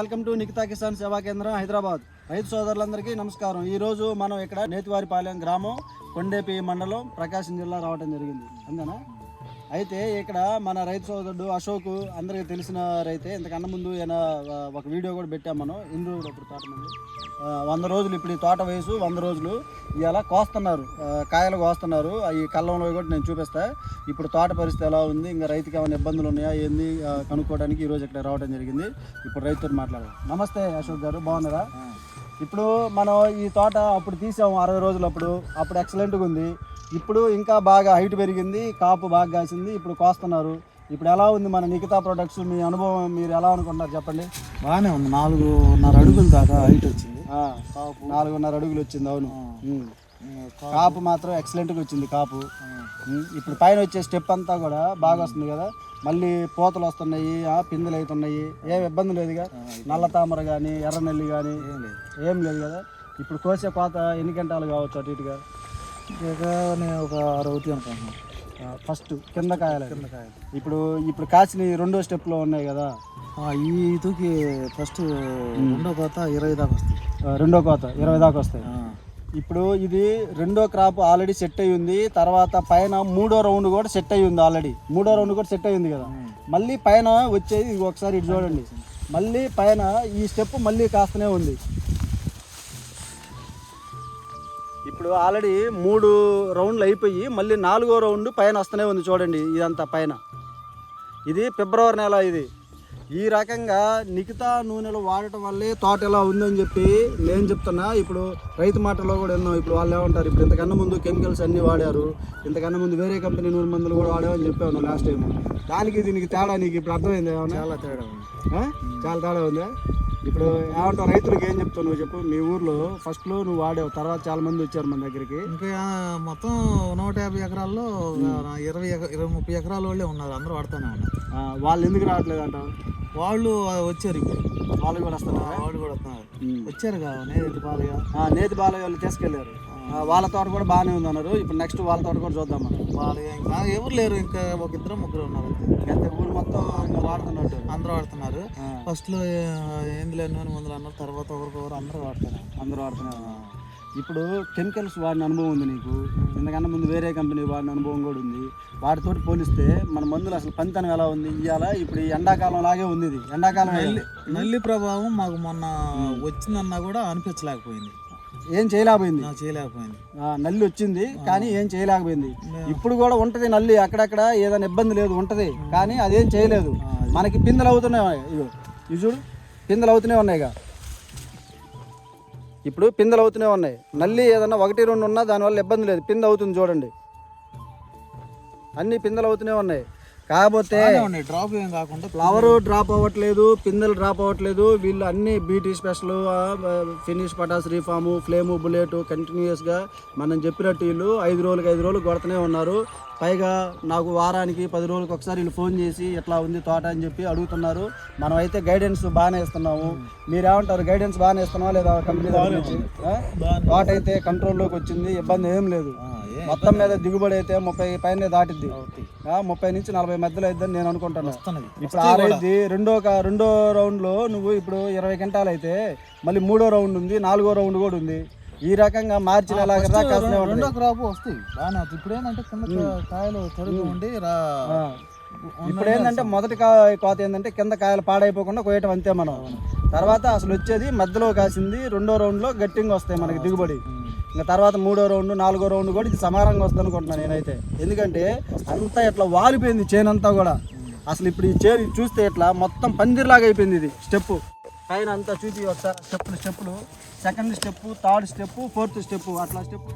Welcome to Nikhita Kisan సేవా కేంద్రం హైదరాబాద్. రైతు సోదరులందరికీ నమస్కారం. ఈ రోజు మనం ఇక్కడ నేతివారిపాలెం గ్రామం కొండేపి మండలం ప్రకాశం జిల్లా రావడం జరిగింది. అంతేనా? అయితే ఇక్కడ మన రైతు సోదరుడు అశోక్ అందరికీ తెలిసిన రైతే ఇంతకన్నా ముందు ఈయన ఒక వీడియో కూడా పెట్టాం మనం ఇందు ఇప్పుడు తోట మంది వంద రోజులు ఇప్పుడు ఈ తోట వయసు వంద రోజులు. ఇలా కోస్తున్నారు కాయలు కోస్తున్నారు. ఈ కళ్ళంలో కూడా నేను చూపిస్తా. ఇప్పుడు తోట పరిస్థితి ఎలా ఉంది ఇంకా రైతుకి ఏమైనా ఇబ్బందులు ఉన్నాయా ఏంది కనుక్కోవడానికి ఈరోజు ఇక్కడ రావడం జరిగింది. ఇప్పుడు రైతుతో మాట్లాడాలి నమస్తే అశోక్ గారు బాగున్నారా? ఇప్పుడు మనం ఈ తోట అప్పుడు తీసాము అరవై రోజులు అప్పుడు అప్పుడు ఎక్సలెంట్గా ఉంది. ఇప్పుడు ఇంకా బాగా హైట్ పెరిగింది కాపు బాగా కాసింది ఇప్పుడు కోస్తున్నారు. ఇప్పుడు ఎలా ఉంది మన నిఖితా ప్రొడక్ట్స్ మీ అనుభవం మీరు ఎలా అనుకుంటున్నారు చెప్పండి? బాగానే ఉంది. నాలుగున్నర అడుగుల దాకా హైట్ వచ్చింది. నాలుగున్నర అడుగులు వచ్చింది అవును. కాపు. మాత్రం ఎక్సలెంట్గా వచ్చింది కాపు. ఇప్పుడు పైన వచ్చే స్టెప్ అంతా కూడా బాగా వస్తుంది కదా. మళ్ళీ పూతలు వస్తున్నాయి పిందెలు అవుతున్నాయి ఏం ఇబ్బంది లేదుగా. నల్ల తామర కానీ ఎర్ర నెల్లి కానీ ఏం లేదు. ఏం లేదు కదా. ఇప్పుడు కోసే కోత ఎన్ని గంటలు కావచ్చు అటు ఇటుగా? నేను ఒక అరవై అనుకుంటున్నాను ఫస్ట్ కింద కాయాలి కిందకాయలు ఇప్పుడు ఇప్పుడు కాసిన రెండో స్టెప్లో ఉన్నాయి కదా ఈ ఇటుకి ఫస్ట్ రెండో కోత ఇరవై దాకా వస్తుంది ఆ, రెండో కోత ఇరవై దాకా వస్తాయి. ఇప్పుడు ఇది రెండో క్రాప్ ఆల్రెడీ సెట్ అయ్యి ఉంది తర్వాత పైన మూడో రౌండ్ కూడా సెట్ అయ్యి ఉంది ఆల్రెడీ మూడో రౌండ్ కూడా సెట్ అయ్యి ఉంది కదా. మళ్ళీ పైన వచ్చేది ఒకసారి ఇటు చూడండి. మళ్ళీ పైన ఈ స్టెప్ మళ్ళీ కాస్తూనే ఉంది. ఇప్పుడు ఆల్రెడీ మూడు రౌండ్లు అయిపోయి మళ్ళీ నాలుగో రౌండ్ పైన వస్తూనే ఉంది చూడండి ఇదంతా పైన. ఇది ఫిబ్రవరి నెల ఇది. ఈ రకంగా నిఖితా నూనెలు వాడటం వల్లే తోట ఎలా ఉందని చెప్పి నేను చెప్తున్నా. ఇప్పుడు రైతు మాటలో కూడా విన్నాం. ఇప్పుడు వాళ్ళు ఏమంటారు? ఇప్పుడు ఇంతకన్నా ముందు కెమికల్స్ అన్నీ వాడారు. ఇంతకన్నా ముందు వేరే కంపెనీ నూనె మందులు కూడా వాడామని చెప్పాను లాస్ట్ టైం దానికి దీనికి తేడా నీకు ఇప్పుడు అర్థమైంది చాలా తేడా ఉంది? చాలా తేడా ఉందా? ఇప్పుడు ఏమంటావు? రైతులకు ఏం చెప్తావు? నువ్వు చెప్పు. మీ ఊర్లో ఫస్ట్లో నువ్వు వాడావు. తర్వాత చాలా మంది వచ్చారు మన దగ్గరికి. ఇంకా మొత్తం నూట యాభై ఎకరాల్లో ఇరవై ఇరవై ముప్పై ఎకరాల వాళ్ళే ఉన్నారు. అందరూ వాడుతూనే ఉన్నారు. వాళ్ళు ఎందుకు రావట్లేదు అంటావు? వాళ్ళు వచ్చారు ఇప్పుడు. వాళ్ళు కూడా వస్తున్నారా? వాళ్ళు కూడా వస్తున్నారు. కదా నేతి ఆ, నేతి బాలయ్య వాళ్ళు తీసుకెళ్ళారు వాళ్ళ తోట కూడా బాగానే ఉంది అన్నారు ఇప్పుడు నెక్స్ట్ వాళ్ళ తోట కూడా చూద్దాం మనం పాలుగా ఇంకా ఎవరు లేరు ఇంకా ఒక ఇద్దరు ముగ్గురు ఉన్నారు. అయితే ఊరు మొత్తం ఇంకా వాడుతున్నట్టు. అందరూ వాడుతున్నారు. ఆ, ఫస్ట్లో ఏంది లేని మందులు అన్నారు తర్వాత ఒకరికొకరు అందరూ వాడతారు. అందరూ వాడుతున్నారు. ఇప్పుడు కెమికల్స్ వాడిన అనుభవం ఉంది నీకు. ఎందుకన్నా ముందు వేరే కంపెనీ వాడిన అనుభవం కూడా ఉంది. వాటితోటి పోలిస్తే మన మందులు అసలు పనితనం ఎలా ఉంది? ఇవాళ ఇప్పుడు ఈ ఎండాకాలం లాగే ఉంది ఇది. ఎండాకాలం నల్లి ప్రభావం మాకు మొన్న వచ్చిందన్నా కూడా అనిపించలేకపోయింది. ఏం చేయలేకపోయింది. చేయలేకపోయింది. నల్లి వచ్చింది కానీ ఏం చేయలేకపోయింది. ఇప్పుడు కూడా ఉంటది నల్లి అక్కడక్కడ ఏదైనా ఇబ్బంది లేదు ఉంటది. కానీ అదేం చేయలేదు. మనకి పిందెలు అవుతున్నాయి ఇవి చూడు పిందెలు అవుతూనే ఉన్నాయిగా ఇప్పుడు పిందెలు అవుతూనే ఉన్నాయి. నల్లి ఏదన్నా ఒకటి రెండు ఉన్నా దానివల్ల ఇబ్బంది లేదు. పిందె అవుతుంది చూడండి. అన్ని పిందెలు అవుతూనే ఉన్నాయి. కాకపోతే డ్రాప్ ఏం కాకుండా ఫ్లవర్ డ్రాప్ అవ్వట్లేదు పిందెలు డ్రాప్ అవ్వట్లేదు. వీళ్ళు అన్ని బీటీ స్పెషల్ ఫినిష్ పటాస్ రీఫాము ఫ్లేము బుల్లెట్ కంటిన్యూస్గా మనం చెప్పినట్టు వీళ్ళు ఐదు రోజులకి ఐదు రోజులు కొడుతూనే ఉన్నారు. పైగా నాకు వారానికి పది రోజులకు ఒకసారి వీళ్ళు ఫోన్ చేసి ఎట్లా ఉంది తోట అని చెప్పి అడుగుతున్నారు. మనం అయితే గైడెన్స్ బాగానే ఇస్తున్నాము. మీరేమంటారు? గైడెన్స్ బాగానే ఇస్తున్నావా లేదా కంపెనీ? తోట అయితే కంట్రోల్లోకి వచ్చింది. ఇబ్బంది ఏం లేదు. మొత్తం మీద దిగుబడి అయితే ముప్పై పైన దాటిద్ది. ముప్పై నుంచి నలభై మధ్యలో అయిద్దని నేను అనుకుంటున్నాను వస్తున్నది ఇప్పుడు ఆరైద్ది రెండో రెండో రౌండ్లో నువ్వు ఇప్పుడు ఇరవై గంటలు అయితే మళ్ళీ మూడో రౌండ్ ఉంది నాలుగో రౌండ్ కూడా ఉంది. ఈ రకంగా మార్చి రెండో క్రాప్ వస్తాయి. ఇప్పుడు ఏంటంటే కింద కా- కాయలు తొడుగు ఉండి రా ఆ. ఇప్పుడు ఏంటంటే మొదటి కోత ఏంటంటే కింద కాయలు పాడైపోకుండా కోయటం అంతే మనం. తర్వాత అసలు వచ్చేది మధ్యలో కాసింది రెండో రౌండ్లో గట్టిగా వస్తాయి మనకి దిగుబడి. ఇంకా తర్వాత మూడో రౌండ్ నాలుగో రౌండ్ కూడా ఇది సమానంగా వస్తుంది అనుకుంటున్నాను నేనైతే. ఎందుకంటే అంతా ఇట్లా వాలిపోయింది చేనంతా కూడా. అసలు ఇప్పుడు ఈ చేను చూస్తే ఇట్లా మొత్తం పందిరిలాగా అయిపోయింది ఇది స్టెప్ పైన అంతా చూసి ఒకసారి స్టెప్పులు స్టెప్పులు second step third step fourth step అట్లా స్టెప్